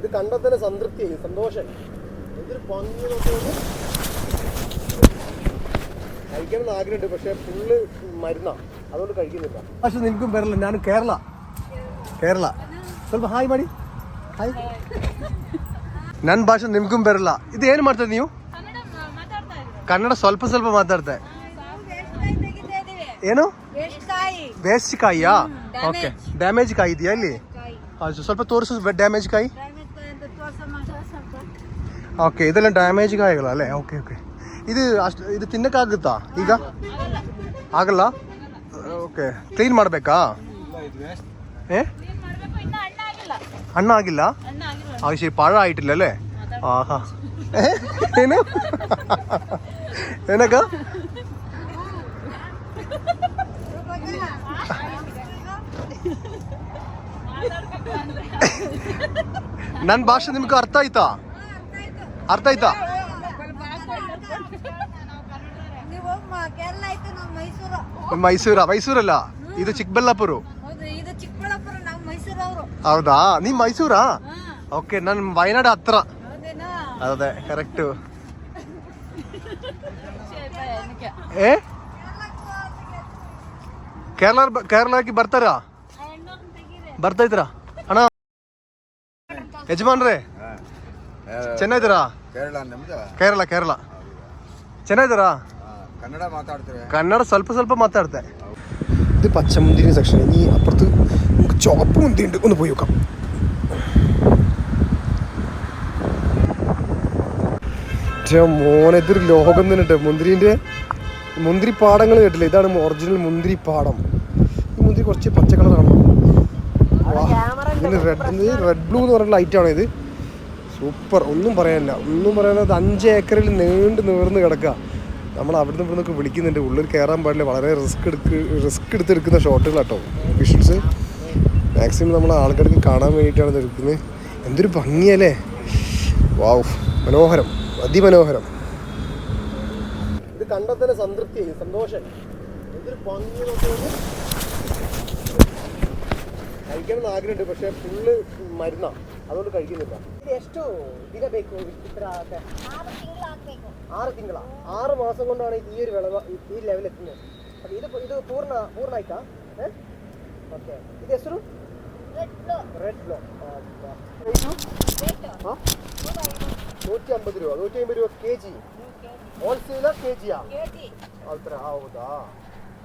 ഇത് കണ്ടാൽ തന്നെ സംതൃപ്തി സന്തോഷം എന്തൊരു ഭംഗി നോക്കുന്നത് കഴിക്കണം എന്ന് ആഗ്രഹമുണ്ട് പക്ഷെ ഫുള്ള് മരുന്നാ അതുകൊണ്ട് കഴിക്കുന്നില്ല പക്ഷെ നിനക്കും വരില്ല ഞാൻ കേരള കേരള ಸ್ವಲ್ಪ ಹಾಯ್ ಮಾಡಿ ಹಾಯ್ ನನ್ನ ಭಾಷೆ ನಿಮ್ಗೂ ಬರಲ್ಲ ಇದು ಏನು ಮಾಡ್ತದೆ ನೀವು ಕನ್ನಡ ಮಾ- ಮಾತಾಡ್ತಾ ಇದ್ರು ಕನ್ನಡ ಸ್ವಲ್ಪ ಸ್ವಲ್ಪ ಮಾತಾಡ್ತೆ ವೇಷ್ಟಕಾಯಿ ತೆಗಿತಾ ಇದೀವಿ ಏನು ವೇಷ್ಟಕಾಯಿ ಬೇಸ್ಟ್ ಕಾಯಿಯಾ damage. ಓಕೆ ಡ್ಯಾಮೇಜ್ ಕಾಯಿ ಇದೆಯಾ ಇಲ್ಲಿ ಕಾಯಿ ಅದು ಸ್ವಲ್ಪ ತೋರಿಸು ಡ್ಯಾಮೇಜ್ ಕಾಯಿ ഓക്കെ ഇതെല്ലാം ഡാമേജ് കായകളാ അല്ലേ ഓക്കെ ഓക്കെ ಇದು ಅಷ್ಟು ಇದು ತಿನ್ನಕ್ಕಾಗುತ್ತಾ ಈಗ ಆಗಲ್ಲ ಓಕೆ ಕ್ಲೀನ್ ಮಾಡಬೇಕಾ ಏ ಹಣ್ಣು ಆಗಿಲ್ಲ ಆ ಶಿ ಪಾಳ ಆಯ್ಟಿಲ್ಲ ಅಲ್ಲೇ ಆಹಾ ಏನು ಏನಕ್ಕ ನನ್ನ ಭಾಷೆ ನಿಮ್ಗೆ ಅರ್ಥ ಆಯ್ತಾ? ಅರ್ಥ ಆಯ್ತಾ? ಮೈಸೂರ. ಮೈಸೂರಲ್ಲ? ಇದು ಚಿಕ್ಕಬಳ್ಳಾಪುರ. ಹೌದಾ ನೀ ಮೈಸೂರಾ? ಓಕೆ ನನ್ನ ವಯನಾಡ್ ಹತ್ರ. ಅದೇ ಕರೆಕ್ಟು. ಏ? ಕೇರಳ ಕೇರಳಕ್ಕೆ ಬರ್ತಾರಾ? ಬರ್ತಾ ಇದ್ದೀರಾ ಅಣ್ಣ ಯಜಮಾನ್ರೆ ಚೆನ್ನಾಗಿದ್ದೀರಾ ಕೇರಳ ಕೇರಳ ಕೇರಳ ಚೆನ್ನಾಗಿದ್ದೀರಾ ಕನ್ನಡ ಮಾತಾಡ್ತೀರಾ ಕನ್ನಡ ಸ್ವಲ್ಪ ಸ್ವಲ್ಪ ಮಾತಾಡ್ತೆ ಇದು ಪಚ್ಚ ಮುಂದಿನ ഇനി ಈ നമുക്ക് ചുവപ്പ് മുന്തിരി ഉണ്ട്. ഒന്ന് പോയി നോക്കാം. മോനെ ഇതൊരു ലോകം തന്നെ മുന്തിരിന്റെ മുന്തിരി പാടങ്ങൾ കേട്ടില്ല? ഇതാണ് ഒറിജിനൽ മുന്തിരി പാടം ഈ മുന്തിരി കുറച്ച് പച്ച കളറാണ് ഇതിന് റെഡ് റെഡ് ബ്ലൂ എന്ന് പറയുന്ന ലൈറ്റ് ആണോ ഇത്? സൂപ്പർ ഒന്നും പറയാനില്ല. ഒന്നും പറയാനില്ല. അഞ്ച് ഏക്കറിൽ നീണ്ട് നീർന്ന് കിടക്കുക. നമ്മൾ അവിടുന്ന് ഇവിടെ നിന്നൊക്കെ വിളിക്കുന്നുണ്ട്. ഉള്ളിൽ കയറാൻ പാടില്ല. വളരെ റിസ്ക് എടുക്ക് റിസ്ക് എടുത്തെടുക്കുന്ന ഷോട്ടുകളാട്ടോ വിഷ്വൽസ് മാക്സിമം നമ്മൾ ആൾക്കാർക്ക് കാണാൻ വേണ്ടിയിട്ടാണ് എടുക്കുന്നത്. എന്തൊരു ഭംഗിയല്ലേ? വാവ് മനോഹരം. അതിമനോഹരം. ഇത് കണ്ടാൽ തന്നെ സംതൃപ്തി. സന്തോഷം. എന്തൊരു ഭംഗി കഴിക്കണം എന്ന് ആഗ്രഹമുണ്ട് പക്ഷെ ഫുള്ള് മരുന്നാ. അതുകൊണ്ട് കഴിക്കുന്നില്ല. ഇത് എഷ്ടോ? ഇതിനെ ബേക്കോ ഇത്ര ആറ് തിങ്കളാ ആറ് മാസം കൊണ്ടാണ് ഈ ഒരു വിളവ് ഈ ലെവൽ എത്തുന്നത്. അപ്പൊ ഇത് ഇത് പൂർണ പൂർണായിട്ടാ ഏഹ് ഓക്കെ. ഇത് എസ്റ്റു റെഡ് ബ്ലോ ನೂಟಿ ಅಂಬತ್ತು ರೂಪ ನೂಟಿ ಐವತ್ತು ರೂಪ ಕೆ ಜಿ ಹೋಲ್ಸೇಲ ಕೆ ಜಿಯಾ ಆ ಥರ ಹೌದಾ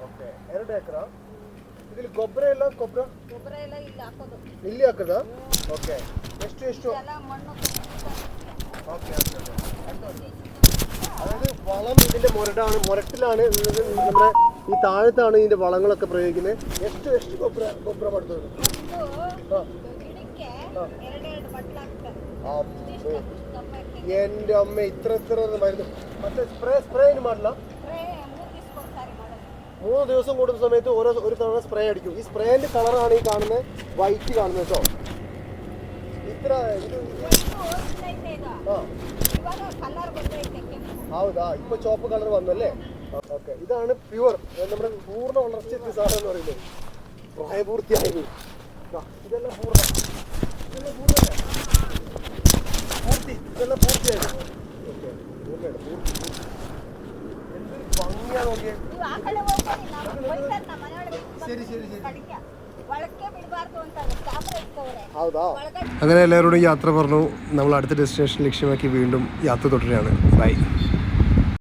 ಓಕೆ ಎರಡು ಇದ್ರಲ್ಲಿ ಗೊಬ್ಬರ ಎಲ್ಲ ಗೊಬ್ಬರ ಗೊಬ್ಬರ ಎಲ್ಲ ಇಲ್ಲಿ ಹಾಕೋದು ಇಲ್ಲಿ ಹಾಕದ ಓಕೆ ಎಷ್ಟು ಎಷ್ಟು ಎಲ್ಲ ಮಣ್ಣು ഓക്കെ അതായത് വളം ഇതിന്റെ മുരടാണ് മുരട്ടിലാണ് ഇത് നമ്മുടെ ഈ താഴത്താണ് ഇതിന്റെ വളങ്ങളൊക്കെ പ്രയോഗിക്കുന്നത് ಎಷ್ಟು ಎಷ್ಟು ಗೊಬ್ಬರ ಗೊಬ್ಬರ ಮಾಡ್ತದೆ ಒಂದು ಗಿಡಕ್ಕೆ ಎರಡೆರಡು ಬಟ್ಲು ಹಾಕ್ತಾರೆ ಅಮ್ಮೋ. ದಪ್ಪ ಇರ್ತದೆ. എന്റെ അമ്മ ഇത്ര ഇത്ര മരുന്ന് ಮತ್ತೆ സ്പ്രേ സ്പ്രേ ಏನು ಮಾಡಲ್ಲ മൂന്ന് ദിവസം കൂടുന്ന സമയത്ത് ഓരോ ഒരു തവണ സ്പ്രേ അടിക്കും. ഈ സ്പ്രേന്റെ കളറാണ് ഈ കാണുന്ന വൈറ്റ് കാണുന്നത് കേട്ടോ. ഇത്ര ഹൗദാ ഇപ്പൊ ചോപ്പ് കളർ വന്നു അല്ലേ ഓക്കെ ഇതാണ് പ്യുവർ നമ്മുടെ പൂർണ വളർച്ചയെത്തിയ സാധനം എന്ന് പറയുന്നത്. പ്രായപൂർത്തിയായത്. ഇതെല്ലാം പൂർണ. ഇതെല്ലാം പൂർണ. പൂർത്തി ഇതെല്ലാം പൂർത്തിയായത്. ഓക്കെ പൂർത്തി. അങ്ങനെ എല്ലാവരോടും യാത്ര പറഞ്ഞു. നമ്മൾ അടുത്ത ഡെസ്റ്റിനേഷൻ ലക്ഷ്യമാക്കി വീണ്ടും യാത്ര തുടരുകയാണ്. ബൈ